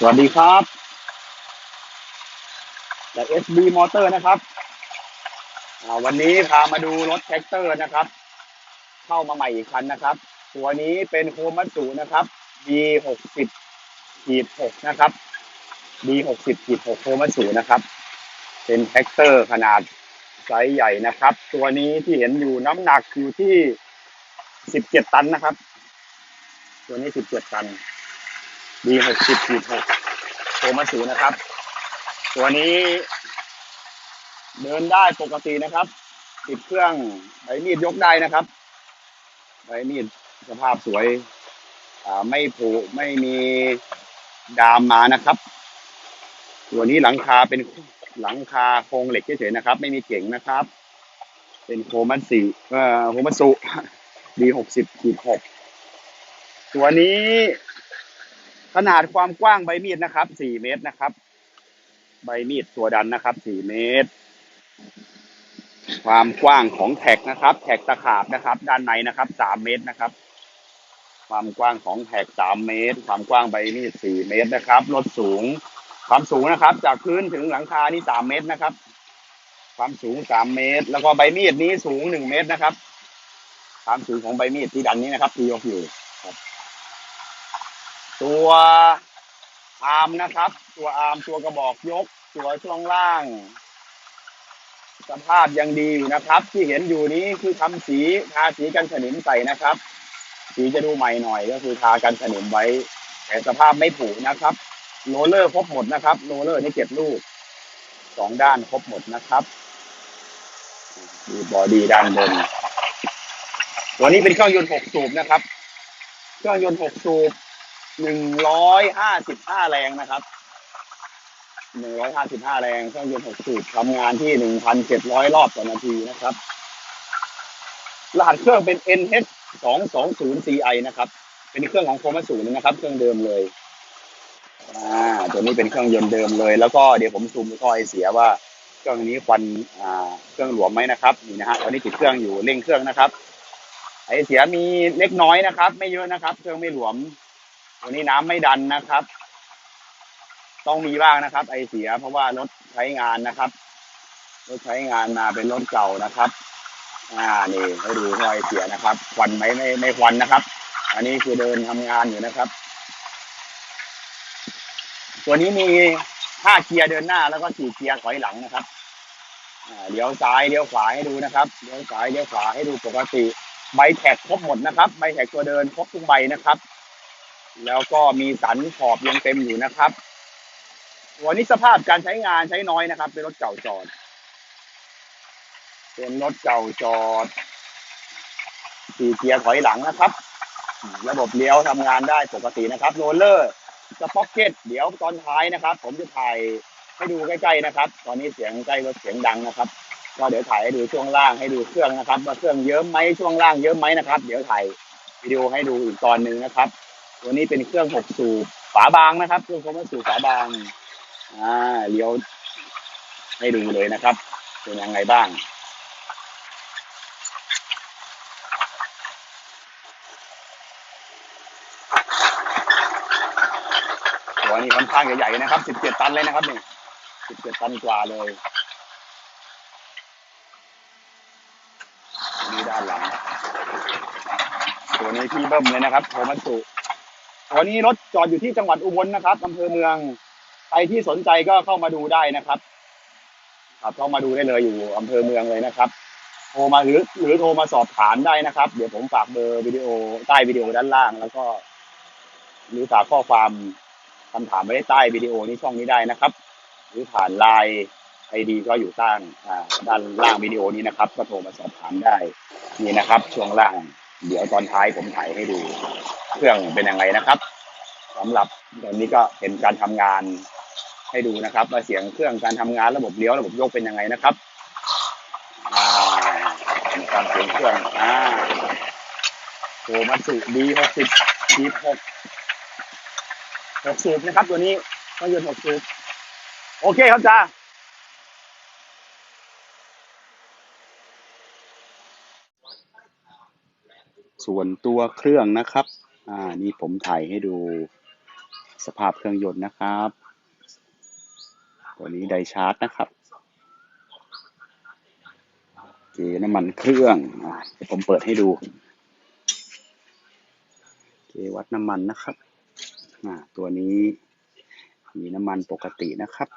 สวัสดีครับจาก SB Motor นะครับ วันนี้พามาดูรถแท็กเตอร์นะครับ เข้ามาใหม่อีกคันนะครับ ตัวนี้เป็นโคมัตสุนะครับ B หกสิบขีดหกนะครับ B หกสิบขีดหกโคมัตสุนะครับ เป็นแท็กเตอร์ขนาดไซส์ใหญ่นะครับ ตัวนี้ที่เห็นอยู่น้ำหนักอยู่ที่สิบเจ็ดตันนะครับ ตัวนี้สิบเจ็ดตัน B หกสิบขีดหกโคมัตสุนะครับ ตัวนี้ เดินได้ปกตินะครับ ติดเครื่องใบมีดยกได้นะครับใบมีดสภาพสวย อ่าไม่ผุไม่มีดามมานะครับ ตัวนี้หลังคาเป็นหลังคาโครงเหล็กเฉยๆนะครับ ไม่มีเก่งนะครับ เป็นโคมัตสีเอ่อโคมัตสุดีหกสิบขีดหกตัวนี้ ขนาดความกว้างใบมีดนะครับสี่เมตรนะครับ ใบมีดตัวดันนะครับสี่เมตร ความกว้างของแท็กนะครับ แท็กตะขาบนะครับ ด้านในนะครับสามเมตรนะครับ ความกว้างของแท็กสามเมตร ความกว้างใบมีดสี่เมตรนะครับรถสูง ความสูงนะครับ จากพื้นถึงหลังคานี่สามเมตรนะครับ ความสูงสามเมตร แล้วก็ใบมีดนี้สูงหนึ่งเมตรนะครับ ความสูงของใบมีดที่ดันนี้นะครับที่ยกอยู่ครับ ตัวอาร์มนะครับ ตัวอาร์มตัวกระบอกยก ตัวช่วงล่าง สภาพยังดีอยู่นะครับ ที่เห็นอยู่นี้คือทำสีทาสีกันสนิมใส่นะครับ สีจะดูใหม่หน่อยก็คือทากันสนิมไว้ แต่สภาพไม่ผุนะครับโรเลอร์ครบหมดนะครับโรเลอร์นี่เก็บลูกสองด้านครบหมดนะครับดูบอดี้ด้านบนตัวนี้เป็นเครื่องยนต์หกสูบนะครับ เครื่องยนต์หกสูบ หนึ่งร้อยห้าสิบห้าแรงนะครับหนึ่งร้อยห้าสิบห้าแรงเครื่องยนต์หกสูบทำงานที่หนึ่งพันเจ็ดร้อยรอบต่อนาทีนะครับ รหัสเครื่องเป็น NH สองสองศูนย์ CI นะครับ เป็นเครื่องของโคมัสูนะครับ เครื่องเดิมเลยอ่าตัวนี้เป็นเครื่องยนต์เดิมเลย แล้วก็เดี๋ยวผมซูมท่อไอเสียว่าเครื่องนี้ควันอ่าเครื่องหลวมไหมนะครับนี่นะฮะตอนนี้ติดเครื่องอยู่เร่งเครื่องนะครับ ไอเสียมีเล็กน้อยนะครับ ไม่เยอะนะครับ เครื่องไม่หลวม วนี้น้ำไม่ดันนะครับ ต้องมีบ้างนะครับ ไอเสีย เพราะว่ารถใช้งานนะครับ รถใช้งานมาเป็นรถเก่านะครับ อ่านี่ให้ดูรอยเสียนะครับควันไหมไม่ไม่ควันนะครับ อันนี้คือเดินทำงานอยู่นะครับ ตัวนี้มีห้าเกียร์เดินหน้าแล้วก็สี่เกียร์ถอยหลังนะครับเลี้ยวซ้ายเลี้ยวขวาให้ดูนะครับเลี้ยวซ้ายเลี้ยวขวาให้ดูปกติใบแท็กครบหมดนะครับ ใบแท็กตัวเดินครบทุกใบนะครับ แล้วก็มีสันขอบยังเต็มอยู่นะครับตัวนี้สภาพการใช้งานใช้น้อยนะครับ เป็นรถเก่าจอด เป็นรถเก่าจอดสี่เกียร์ถอยหลังนะครับ ระบบเลี้ยวทำงานได้ปกตินะครับโรลเลอร์สป็อกเก็ตเดี๋ยวตอนท้ายนะครับ ผมจะถ่ายให้ดูใกล้ๆนะครับ ตอนนี้เสียงใกล้รถเสียงดังนะครับก็เดี๋ยวถ่ายให้ดูช่วงล่างให้ดูเครื่องนะครับว่าเครื่องเยิ้มไหมช่วงล่างเยิ้มไหมนะครับ เดี๋ยวถ่ายวิดีโอให้ดูอีกตอนหนึ่งนะครับ ตัวนี้เป็นเครื่องหกสูบฝาบางนะครับ เครื่องคอมสูบฝาบาง อ่าเลี้ยวให้ดูเลยนะครับ เป็นยังไงบ้างตัวนี้ค่อนข้างใหญ่ๆนะครับ17ตันเลยนะครับนี่17ตันกว่าเลยนี่ด้านหลัง ตัวนี้พี่เบิ้มเลยนะครับโทมัสสุ วนี้รถจอดอยู่ที่จังหวัดอุบลนะครับอำเภอเมืองใครที่สนใจก็เข้ามาดูได้นะครับครับเข้ามาดูได้เลยอยู่อำเภอเมืองเลยนะครับ โทรมาหรือหรือโทรมาสอบถามได้นะครับ เดี๋ยวผมฝากเบอร์วิดีโอใต้วิดีโอด้านล่าง แล้วก็ หรือฝากข้อความคำถามไว้ใต้วิดีโอนี้ช่องนี้ได้นะครับ หรือผ่านไลน์ไอดีก็อยู่ใต้อ่าด้านล่างวิดีโอนี้นะครับ ก็โทรมาสอบถามได้ นี่นะครับ ช่วงล่าง เดี๋ยวตอนท้ายผมถ่ายให้ดู เครื่องเป็นยังไงนะครับสำหรับตอนนี้ก็เป็นการทำงานให้ดูนะครับว่าเสียงเครื่องการทำงานระบบเลี้ยวระบบยกเป็นยังไงนะครับการเสียงเครื่องอ่าโทมัสุดีหกสิบดีหกหกสูบนะครับ ตัวนี้เครื่องยนต์หกสูบโอเคครับจ้าส่วนตัวเครื่องนะครับ อ่า นี่ผมถ่ายให้ดูสภาพเครื่องยนต์นะครับ ตัวนี้ไดชาร์จนะครับเกน้ำมันเครื่องอะเดี๋ยวผมเปิดให้ดูเกวัดน้ำมันนะครับอ่าตัวนี้มีน้ำมันปกตินะครับ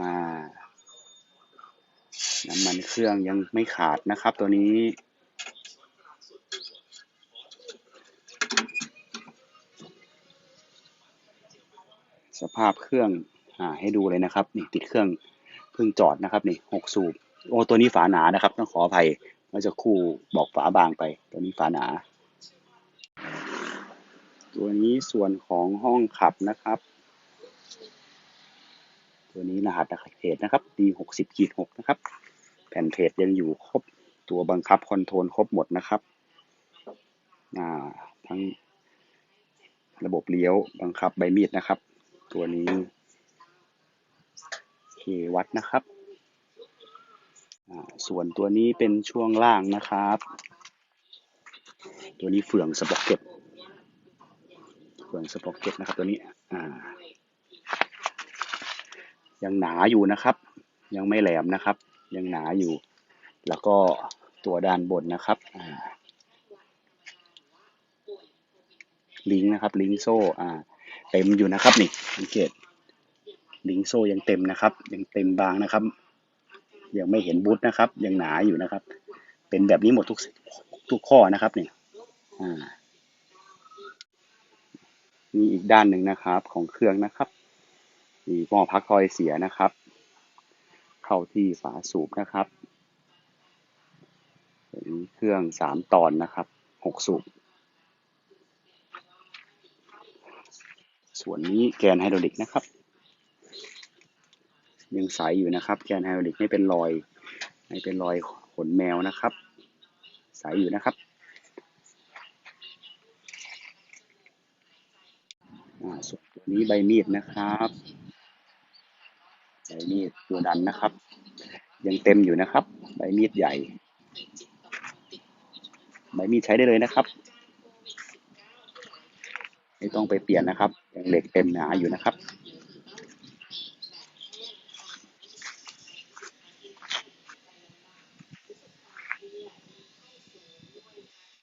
อ่าน้ำมันเครื่องยังไม่ขาดนะครับ ตัวนี้ สภาพเครื่องอ่าให้ดูเลยนะครับนี่ติดเครื่องเพิ่งจอดนะครับนี่หกสูบโอ้ตัวนี้ฝาหนานะครับต้องขออภัยเมื่อจะคู่บอกฝาบางไป ตัวนี้ฝาหนา ตัวนี้ส่วนของห้องขับนะครับ ตัวนี้รหัสเพจนะครับ D หกสิบขีดหกนะครับ แผ่นเพจยังอยู่ครบตัวบังคับคอนโทรลครบหมดนะครับอ่าทั้งระบบเลี้ยวบังคับใบมีดนะครับ ตัวนี้เควัดนะครับ ส่วนตัวนี้เป็นช่วงล่างนะครับ ตัวนี้เฟืองสป็อกเก็ตเฟืองสป็อกเก็ตนะครับตัวนี้ยังหนาอยู่นะครับ ยังไม่แหลมนะครับ ยังหนาอยู่ แล้วก็ตัวด้านบนนะครับลิงก์นะครับลิงก์โซ่อ่า เต็มอยู่นะครับนี่สังเกตลิงโซ่ยังเต็มนะครับ ยังเต็มบางนะครับ ยังไม่เห็นบูทนะครับ ยังหนาอยู่นะครับ เป็นแบบนี้หมดทุกทุกข้อนะครับนี่อ่ามีอีกด้านหนึ่งนะครับของเครื่องนะครับมีหม้อพักคอยเสียนะครับ เข้าที่ฝาสูบนะครับเป็นเครื่องสามตอนนะครับหกสูบ ส่วนนี้แกนไฮดรอลิกนะครับ ยังใสอยู่นะครับ แกนไฮดรอลิกไม่เป็นรอย ไม่เป็นรอยขนแมวนะครับ ใสอยู่นะครับอ่าส่วนตัวนี้ใบมีดนะครับใบมีดตัวดันนะครับ ยังเต็มอยู่นะครับ ใบมีดใหญ่ ใบมีดใช้ได้เลยนะครับ ไม่ต้องไปเปลี่ยนนะครับยังเหล็กเต็มหนาอยู่นะครับ